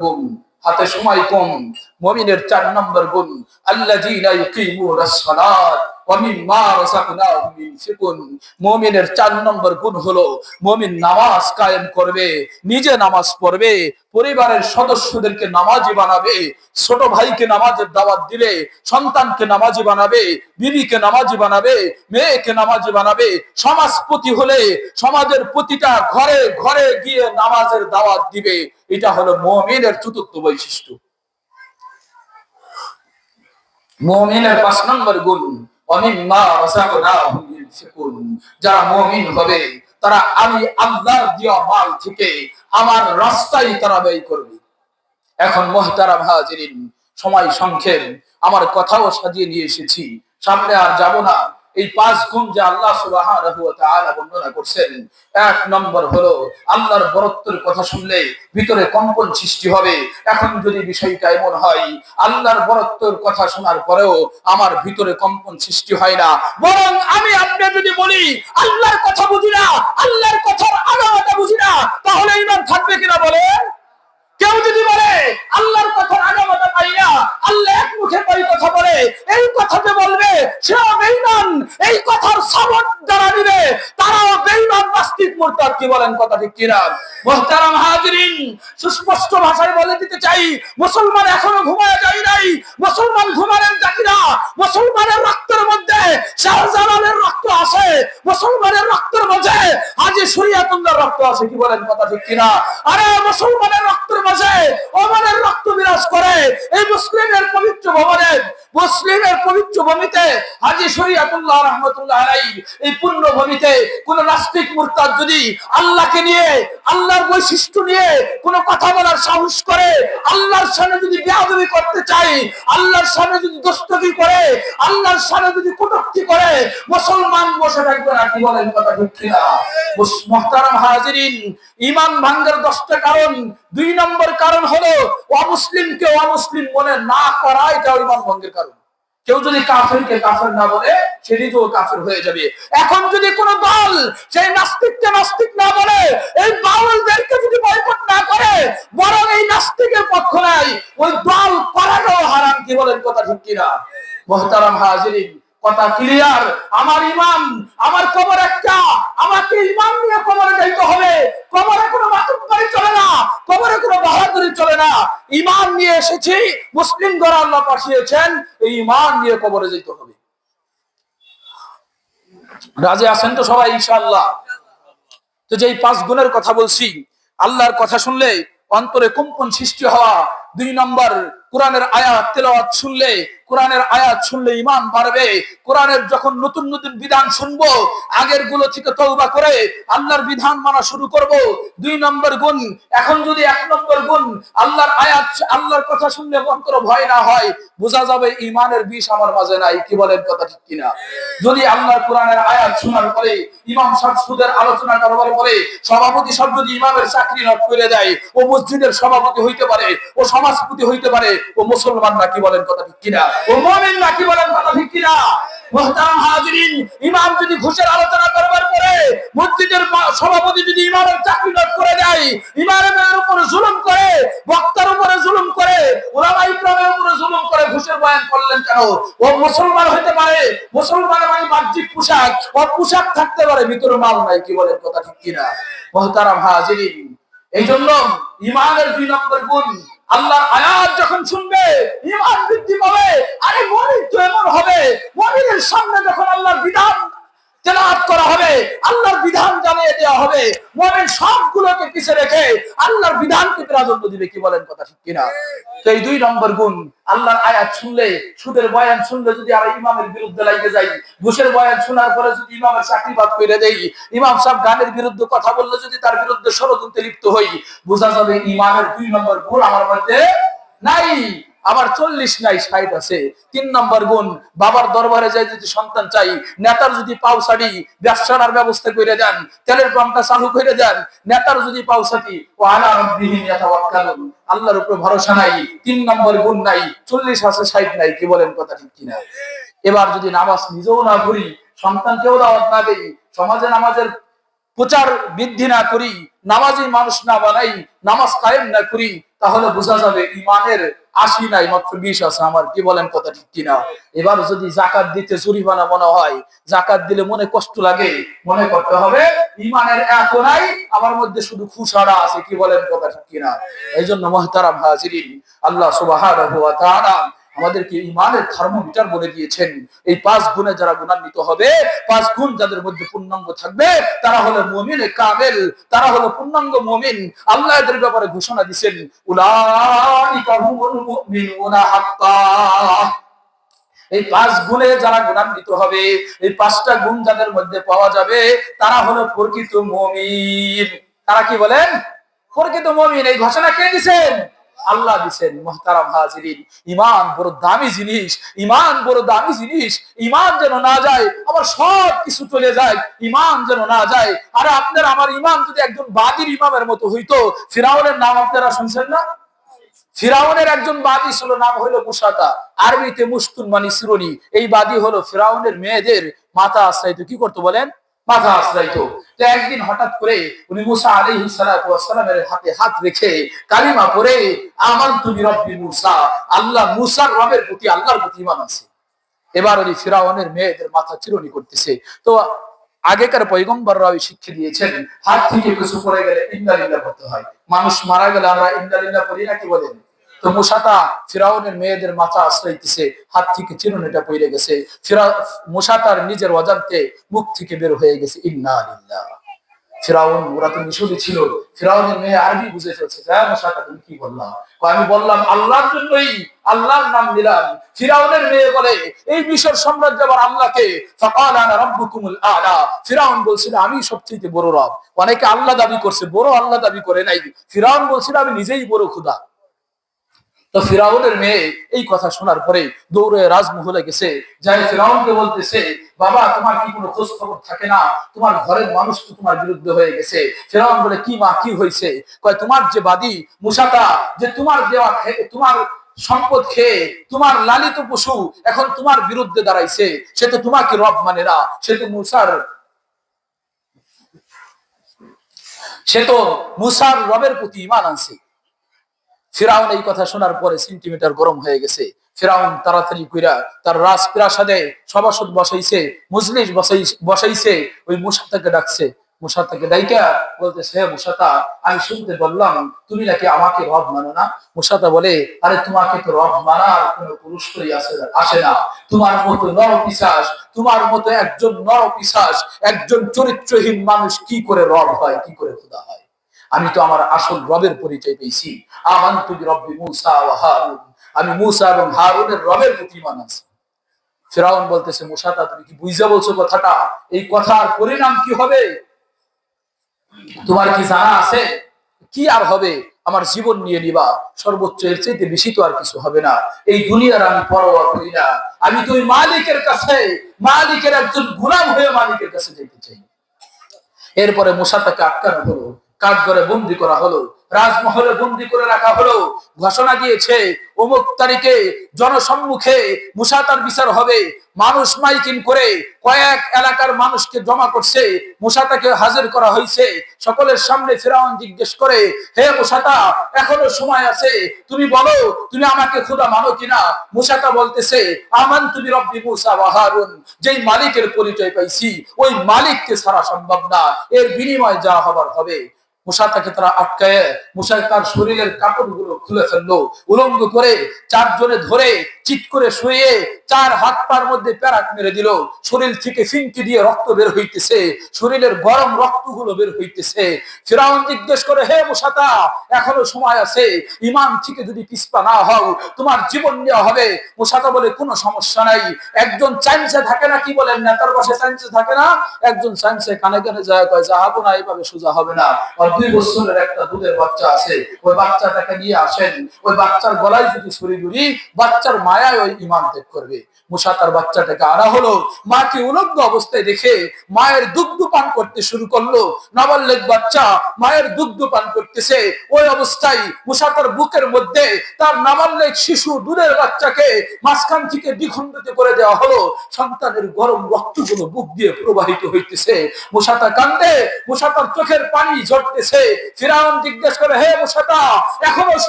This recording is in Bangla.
গুণ হাতে সময় কম। মমিনের চার নম্বর গুণ আল্লাযীনা মুমিনের চার নম্বর গুণ হলো, মুমিন নামাজ কায়েম করবে, নিজে নামাজ পড়বে, পরিবারের সদস্যদেরকে নামাজি বানাবে, ছোট ভাইকে নামাজের দাওয়াত সন্তানকে নামাজি বানাবে, বিবিকে নামাজি বানাবে, মেয়েকে নামাজি বানাবে। সমাজপতি হলে সমাজের প্রতিটা ঘরে ঘরে গিয়ে নামাজের দাওয়াত দিবে। এটা হলো মুমিনের চতুর্থ বৈশিষ্ট্য। মুমিনের পাঁচ নম্বর গুণ। যারা হবে, তারা আমি মাল থেকে আমার রাস্তায় করবে। এখন সময় সংক্ষেপ, আমার কথাও সাজিয়ে নিয়ে এসেছি, সামনে আর যাব না। এই পাঁচ গুণ যে আল্লাহ তাআলা বর্ণনা করছেন, এক নম্বর হলো আল্লাহর বরত্বের কথা শুনলে ভিতরে কম্পন সৃষ্টি হবে। এখন যদি বিষয়টা এমন হয়, আল্লাহর বরত্বের কথা শোনার পরেও আমার ভিতরে কম্পন সৃষ্টি হয় না। বরং আমি আপনি যদি বলি, আল্লাহর কথা বুঝি না, আল্লাহর কথার আগামাটা বুঝি না, তাহলে ইমান থাকবে কিনা বলে কেউ যদি বলে, আল্লাহর কথার আগামাতা পাই না, আল্লাহ মুখে কই কথা বলে? এই কথাতে বলবে, সেও বেঈমান। এই কথার সাবট যারা দিবে তারাও বেঈমান নাস্তিক মুরতাদ, কি বলেন কথা ঠিক কিনা? মুহতারাম হাজিরিন, সুস্পষ্ট ভাষায় বলে দিতে চাই, মুসলমান এখনও ঘুমায় যায় নাই। মুসলমান ঘুমালেন জাতিরা মুসলমানের রক্তের মধ্যে শাহজালালের রক্ত আছে। মুসলমানের রক্তের মধ্যে আজি শরিয়াতুল্লাহর রক্ত আছে, কি বলেন কথা ঠিক কিনা? আরে মুসলমানের রক্তের মাঝে, ওমানের রক্ত বিরাজ করে। এই মুসলিমের পবিত্র ভবনে, মুসলিমের পবিত্র ভূমিতে হাজি শরিয়াতুল্লাহ রহমতুল্লাহ আলাই এই পূর্ণ ভূমিতে কোন নাস্তিক মুরতাদ যদি আল্লাহকে নিয়ে, আল্লাহর বৈশিষ্ট্য নিয়ে কোন কথা বলার সাহস করে, আল্লাহর সামনে যদি বেয়াদবি করতে চাই আল্লাহর সামনে যদি দস্তগি করে, আল্লাহর সামনে যদি কটূক্তি করে, মুসলমান বসে থাকবে না, কি বলেন কথা ঠিক কিনা? মুহতারাম হাজিরিন, ইমান ভাঙ্গের দশটা কারণ, দুই নম্বর কারণ হলো অমুসলিমকে অমুসলিম বলে না করা, এটা ইমান ভঙ্গের কারণ। কেউ যদি কাফেরকে কাফের না বলে, সে নিজেও কাফের হয়ে যাবে। এখন যদি কোন দল সেই নাস্তিককে নাস্তিক না বলে, এই বাউলদেরকে যদি বয়কট না করে, বরং এই নাস্তিকের পক্ষ নাই ওই দল করাটাও হারাম কি বলেন কথা ঠিক কিনা? মহতারাম হাজিরিন কথা ক্লিয়ার আমার ইমান আমার কবর একটা। আমাকে ইমান নিয়ে কবরে যাইতে হবে। কবরে কোনো মাতুব্বারি চলে না, কবরে কোনো বাহাদুরি চলে না। ইমান নিয়ে এসেছি, মুসলিম গড় আল্লাহ পাঠিয়েছেন, এই ইমান নিয়ে কবরে যেতে হবে। রাজে আছেন তো সবাই, ইনশাআল্লাহ? তো যে এই পাঁচ গুণের কথা বলছি, আল্লাহর কথা শুনলে অন্তরে কম্পন সৃষ্টি হওয়া দুই নম্বর, কোরআনের আয়াত, তেলাওয়াত শুনলে, কোরআনের আয়াত শুনলে ইমান বাড়বে। কোরআনের যখন নতুন নতুন বিধান শুনব, আগেরগুলো থেকে তওবা করে আল্লাহর বিধান মানা শুরু করব। দুই নম্বর গুণ, এখন যদি এক নম্বর গুণ, আল্লাহর আয়াত, আল্লাহর কথা শুনলে অন্তর ভয় না হয়, বোঝা যাবে ইমানের বিষ আমার মাঝে নাই। কি বলেন কথা ঠিক কিনা? যদি আল্লাহর কোরআনের আয়াত শোনার পরে, ইমাম সাহেব আলোচনা করবার পরে, সভাপতি সব যদি ইমামের চাকরি নট করে দেয়, ও মসজিদের সভাপতি হইতে পারে, ও সমাজপতি হইতে পারে, ও মুসলমান নাকি বলেন কথা ঠিক কিনা? ও মুমিন নাকি বলেন কথা ঠিক কিনা? মানে পোশাক থাকতে পারে, ভিতরে মাল নাই কি বলেন কথা ঠিক কিনা? মুহতারাম এই জন্য ইমানের দুই নম্বর গুণ আল্লাহর আয়াত যখন শুনবে ইমান বৃদ্ধি পাবে আরে মনির তো এমন হবে মনিরের সামনে যখন আল্লাহর বিধান তেলাওয়াত করা হবে আল্লাহর বিধান জানিয়ে দেওয়া হবে। মনের সবগুলোকে পিছে রেখে আল্লাহর বিধানকে প্রাধান্য দিবে, কি বলেন কথা ঠিক কিনা? তো এই দুই নম্বর গুণ, আল্লাহর আয়াত শুনলে, সুদের বয়ান শুনলে যদি আর ইমামের বিরুদ্ধে লাগে যাই, ঘুষের বয়ান শোনার পরে যদি ইমামের চাকরি বাদ করে দেই, ইমাম সাহেব গানের বিরুদ্ধে কথা বললে যদি তার বিরুদ্ধে ষড়যন্ত্রে লিপ্ত হই, বোঝা যাবে ইমানের দুই নম্বর গুণ আমার মধ্যে নাই। আবার চল্লিশ নাই, ষাট আছে। তিন নম্বর গুণ, বাবার দরবারে যাই যদি সন্তান চাই, নেতার যদি পাও সারি ব্যবসার ব্যবস্থা করে দেন, তেলের পাম্পটা চালু করে দেন, নেতার যদি পাও সাটি, ও আলা আল্লাহর উপরে ভরসা নাই, তিন নম্বর গুণ নাই, চল্লিশ আছে, ষাট নাই, কি বলেন কথা ঠিক কিনা? এবার যদি নামাজ নিজেও না করি সন্তানকেও দাওয়াত না দেই, সমাজে নামাজের প্রচার বৃদ্ধি না করি নামাজি মানুষ না বানাই, নামাজ কায়েম না করি তাহলে বোঝা যাবে ইমানের আশি নাই, মাত্র বিশ আছে। আমার কি বলেন কথা ঠিক কিনা? এবার যদি জাকাত দিতে জরিমানা মনে হয় জাকাত দিলে মনে কষ্ট লাগে, মনে করতে হবে ইমানের এত নাই, আমার মধ্যে শুধু খুশারা আছে, কি বলেন কথা ঠিক কিনা? এই জন্য মহতারাম হাজিরিন, আল্লাহ তাআলা আমাদেরকে ইমানের থার্মোমিটার বলে দিয়েছেন। এই পাঁচ গুণে যারা গুণান্বিত হবে, পাঁচ গুণ যাদের মধ্যে পূর্ণাঙ্গ থাকবে, তারা হলো মুমিন কামেল, তারা হলো পূর্ণাঙ্গ মুমিন। আল্লাহ এদের ব্যাপারে ঘোষণা হাক্কা। এই পাঁচ গুণে যারা গুণান্বিত হবে, এই পাঁচটা গুণ যাদের মধ্যে পাওয়া যাবে, তারা হলো প্রকৃত মমিন। তারা কি বলেন? প্রকৃত মমিন, এই ঘোষণা কে দিছেন আল্লাহ দিছেন, মোহতারাম হাজিরিন। ইমান বড় দামি জিনিস ইমান বড় দামি জিনিস। ইমান যেন না যায় আমার সব কিছু চলে যায় ইমান যেন না যায়। আরে আপনার, আমার ইমান যদি একজন বাদির ইমামের মতো হইতো, ফিরাউনের নাম আপনারা শুনছেন না? ফিরাউনের একজন বাদী ছিল, নাম হলো মুসাকা আরবিতে মুস্তুন মানি সিরনি এই বাদী হলো ফিরাউনের মেয়েদের মাথা আশ্রাইত কি করতো বলেন? মাথা আশ্রাইত তো একদিন হঠাৎ করে উনি মুসা আলাইহি সালামের হাতে হাত রেখে কালিমা পরে আমার তুমি রব্বি মুসা, আল্লাহ মুসার রবের প্রতি আল্লাহর প্রতি ইমান আছে এবার উনি ফিরাউনের মেয়েদের মাথা চিরনি করতেছে। তো আগেকার পৈগম্বররা ওই শিক্ষা দিয়েছেন, হাত থেকে কিছু পড়ে গেলে ইন্দালিল্লাহ করতে হয়। মানুষ মারা গেলে আমরা ইন্দালিল্লাহ করি না কি বলেন? তো মুসাতা ফিরাউনের মেয়েদের মাথা আশ্রইতেছে হাত থেকে চিরুনিটা পড়ে গেছে। ফিরা মুসাতার নিজের অজান্তে মুখ থেকে বের হয়ে গেছে। ইন্না আলিল্লাহ ফিরাউন, ওরা তো মিশরে ছিল। ফিরাউনের মেয়ে আরবি বুঝে ফেলছে। হ্যাঁ মুসাতা তুমি কি বললাম আমি বললাম, আল্লাহর জন্যই আল্লাহর নাম দিলাম ফিরাউনের মেয়ে বলে, এই মিশর সাম্রাজ্য আবার আল্লাহকে? ফাকাল আনা রাব্বুকুমুল আলা। ফিরাউন বলছিল, আমি সবচেয়ে বড় রব। অনেকে আল্লাহ দাবি করছে, বড় আল্লাহ দাবি করে নাই। ফিরাউন বলছিল, আমি নিজেই বড় খোদা। তো ফিরাউনের মেয়ে এই কথা শোনার পরে দৌড়ে রাজমহলে গেছে। যাই ফিরাউনকে বলতেছে, বাবা, তোমার কি কোনো খোঁজ খবর থাকে না? তোমার ঘরের মানুষ তো তোমার বিরুদ্ধে হয়ে গেছে। বলে, কি মা, কি হয়েছে? কয়, তোমার যে বাদী মুসাতা যে তোমার দেওয়া তোমার সম্পদ খেয়ে, তোমার লালিত পশু এখন তোমার বিরুদ্ধে দাঁড়াইছে, সে তো তোমাকে রব মানে না, সে তো মুসার, সে তো মুসার রবের প্রতি ইমান আনছে। ফিরাউন এই কথা শোনার পরে সেন্টিমিটার গরম হয়ে গেছে। ফিরাউন তাড়াতাড়ি কইরা তার রাজ প্রাসাদে সভাসদ বসাইছে, মজলিস বসাইছে, ওই মুসাতাকে ডাকছে। মুসাতাকে ডাইকা বলতেছে, হে মুসাতা, আমি শুনতে বললাম তুমি নাকি আমাকে রব মানো না? মুসাতা বলে, আরে তোমাকে তো রব মানার কোনো পুরস্কারই আসে না- আসে না। তোমার মতো নর পিশাস তোমার মতো একজন নর পিশাস একজন চরিত্রহীন মানুষ কি করে রব হয়, কি করে খোদা হয়? আমি তো আমার আসল রবের পরিচয় পেয়েছি। মুসা আমি মুসা এবং হারুনের রবের প্রতি ইমান ফেরাউন বলতেছে মুসাতা তুমি কি বুঝা বলছো কথাটা? এই কথার পরিণাম কি হবে? তোমার কি জানা আছে? কি আর হবে? আমার জীবন নিয়ে নিবা। সর্বোচ্চ এর চাইতে বেশি তো আর কিছু হবে না। এই দুনিয়ার আমি পরোয়া করি না। আমি তো ওই মালিকের কাছে, মালিকের একজন গোলাম হয়ে মালিকের কাছে যেতে চাই। এরপরে মুসাতাকে আটকানো হলো। কাঠগড়ে বন্দি করা হলো, রাজমহলে বন্দি করে রাখা হলো। ঘোষণা দিয়েছে, অমুক তারিখে জনসম্মুখে মুসাতার বিচার হবে। মানুষ মাইকিং করে কয়েক এলাকার মানুষকে জমা করছে, মুসাতাকে হাজির করা হয়েছে। সকলের সামনে ফেরাউন জিজ্ঞেস করে, হে মুসাতা, এখনও সময় আছে? তুমি বলো, তুমি আমাকে খুদা মানো কিনা? মুসাতা বলতেছে, আমান তুমি রব্বি মুসা ওয়া হারুন, যেই মালিকের পরিচয় পাইছি, ওই মালিককে ছাড়া সম্ভব না। এর বিনিময় যা হবার হবে। তাকে তারা আটকায় মুসা তার শরীরের কাপড়গুলো খুলে ফেলল। উলঙ্গ করে চারজনে ধরে চিৎ করে শুয়ে চার হাত পার মধ্যে প্যারাক মেরে দিল। শরীর থেকে ফিনকি দিয়ে রক্ত বের হইতেছে। শরীরের গরম রক্তগুলো বের হইতেছে। ফিরাউন জিজ্ঞেস করে, হে মুসাতা, এখনও সময় আছে? ইমান থেকে যদি পিসপা না হও, তোমার জীবন নেওয়া হবে? মুসাতা বলে, কোনো সমস্যা নাই। একজন চাইন্সে থাকে না কি বলেন নেতার বসে চাইন্সে থাকে না? একজন চাইন্সে কানে কানে যায়, কয়, যাহাবো না, এইভাবে সোজা হবে না। বছরের একটা দুধের বাচ্চা আছে, ওই বাচ্চাটাকে নিয়ে আসেন। ওই বাচ্চার গলায় যদি ছুরি ঘুরি, বাচ্চার ওই ইমান ত্যাগ করবে। মুসা তার বাচ্চাটাকে আনা হলো মাকে উলগ্ন অবস্থায় দেখে মায়ের দুগ্ধ পান করতে শুরু করল। নাবাল্যক বাচ্চা মায়ের দুগ্ধ পান করতেছে। ওই অবস্থায় মুসা তার বুকের মধ্যে তার নাবাল্যক শিশু দুধের বাচ্চাকে মাঝখান থেকে দ্বিখণ্ডিত করে দেওয়া হলো। সন্তানের গরম রক্তগুলো বুক দিয়ে প্রবাহিত হইতেছে। মুসাতা কান্দে মুসাতার চোখের পানি ঝরতেছে ফিরাউন জিজ্ঞেস করে হে মুসাটা এখনও